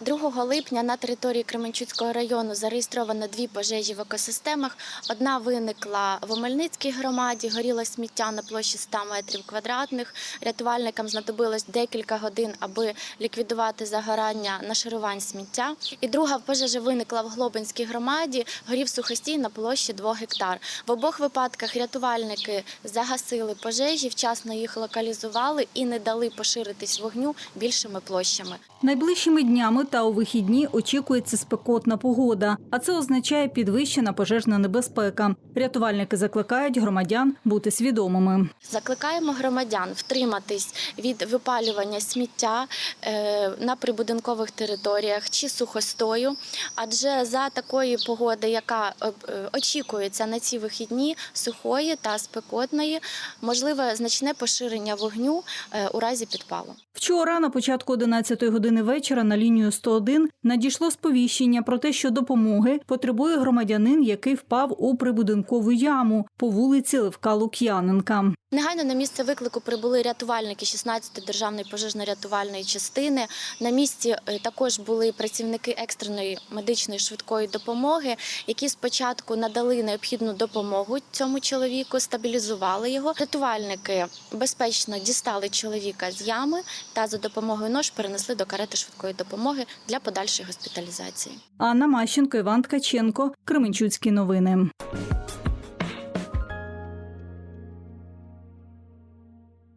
2 липня на території Кременчуцького району зареєстровано дві пожежі в екосистемах. Одна виникла в Омельницькій громаді, горіло сміття на площі 100 метрів квадратних. Рятувальникам знадобилось декілька годин, аби ліквідувати загорання нашарувань сміття. І друга пожежа виникла в Глобинській громаді, горів сухостій на площі 2 гектар. В обох випадках рятувальники загасили пожежі, вчасно їх локалізували і не дали поширитись вогню більшими площами. Найближчими днями та у вихідні очікується спекотна погода, а це означає підвищена пожежна небезпека. Рятувальники закликають громадян бути свідомими. Закликаємо громадян втриматись від випалювання сміття е, на прибудинкових територіях чи сухостою, адже за такої погоди, яка е, е, очікується на ці вихідні, сухої та спекотної, можливе значне поширення вогню у разі підпалу. Вчора на початку 11 години вечора на лінію 101 надійшло сповіщення про те, що допомоги потребує громадянин, який впав у прибудинкову яму по вулиці Левка Лук'яненка. Негайно на місце виклику прибули рятувальники 16-ї державної пожежно-рятувальної частини. На місці е, також були працівники екстреної медичної швидкої допомоги, які спочатку надали необхідну допомогу цьому чоловіку, стабілізували його. Рятувальники безпечно дістали чоловіка з ями та за допомогою нож перенесли до карети швидкої допомоги для подальшої госпіталізації. Анна Мащенко, Іван Ткаченко, Кременчуцькі новини.